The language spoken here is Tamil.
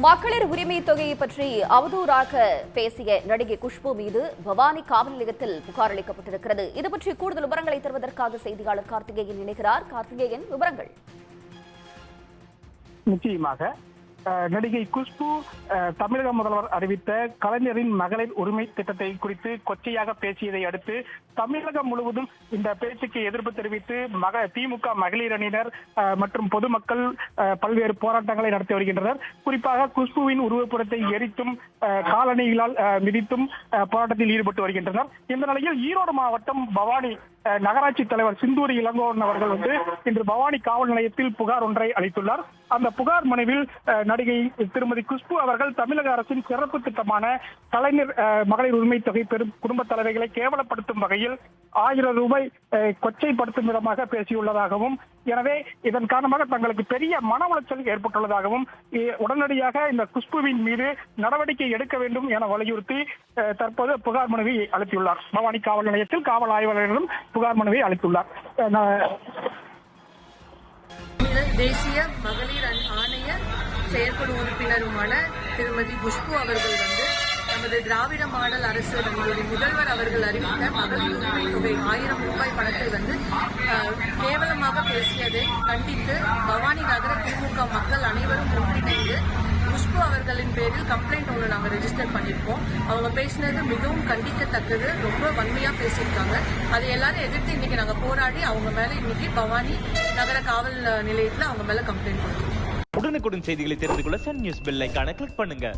மகளிர் உரிமை தொகையை பற்றி அவதூறாக பேசிய நடிகை குஷ்பு மீது பவானி காவல் நிலையத்தில் புகார் அளிக்கப்பட்டிருக்கிறது. இது பற்றி கூடுதல் விவரங்களை தருவதற்காக செய்தியாளர் கார்த்திகேயன் இணைகிறார். கார்த்திகேயன் விவரங்கள். நிச்சயமாக நடிகை குஷ்பு தமிழக முதல்வர் அறிவித்த கலைஞரின் மகளிர் உரிமை திட்டத்தை குறித்து கொச்சையாக பேசியதை அடுத்து தமிழகம் முழுவதும் இந்த பேச்சுக்கு எதிர்ப்பு தெரிவித்து மக திமுக மகளிர் அணியினர் மற்றும் பொதுமக்கள் பல்வேறு போராட்டங்களை நடத்தி வருகின்றனர். குறிப்பாக குஷ்புவின் உருவப்புறத்தை எரித்தும் அஹ், காலணிகளால் அஹ், மிதித்தும் போராட்டத்தில் ஈடுபட்டு வருகின்றனர். இந்த நிலையில் ஈரோடு மாவட்டம் பவானி நகராட்சி தலைவர் சிந்தூரி இளங்கோவன் அவர்கள் வந்து இன்று பவானி காவல் நிலையத்தில் புகார் ஒன்றை அளித்துள்ளார். அந்த புகார் மனுவில் அஹ், நடிகை திருமதி குஷ்பு அவர்கள் தமிழக அரசின் சிறப்பு திட்டமான கலைஞர் அஹ், மகளிர் உரிமை தொகை பெரும் குடும்ப தலைவைகளை கேவலப்படுத்தும் வகையில் ஆயிரம் ரூபாய் கொச்சைப்படுத்தும் விதமாக பேசியுள்ளதாகவும் எனவே இதன் காரணமாக தங்களுக்கு பெரிய மன உளைச்சல் ஏற்பட்டுள்ளதாகவும் உடனடியாக இந்த குஷ்புவின் மீது நடவடிக்கை எடுக்க வேண்டும் என வலியுறுத்தி அஹ், தற்போது புகார் மனுவை அளித்துள்ளார். பவானி காவல் நிலையத்தில் காவல் ஆய்வாளரிடம் புகார் மனுவை அளித்துள்ளார். தேசிய மகளிர் ஆணைய செயற்குழு உறுப்பினருமான திருமதி குஷ்பு அவர்கள் வந்து நமது திராவிட மாடல் அரசு நம்மளுடைய முதல்வர் அவர்கள் அறிவித்த மகளிர் உரிமை தொகை ஆயிரம் ரூபாய் பணத்தை வந்து கேவலமாக பேசியதை கண்டித்து பவானி நகர திமுக மக்கள் குஷ்பு அவர்களின் பேரில் கம்ப்ளைண்ட் ஒன்று நாங்கள் ரெஜிஸ்டர் பண்ணியிருக்கோம். அவங்க பேசினது மிகவும் கண்டிக்கத்தக்கது. ரொம்ப வன்மையாக பேசியிருக்காங்க. அதை எல்லாரும் எதிர்த்து இன்னைக்கு நாங்கள் போராடி அவங்க மேலே இன்னைக்கு பவானி நகர காவல் நிலையத்தில் அவங்க மேலே கம்ப்ளைண்ட் பண்ணுறோம் உடனுக்குடன் செய்திகளை தெரிந்து கொள்ள சன் நியூஸ் பெல் ஐக்கான கிளிக் பண்ணுங்க.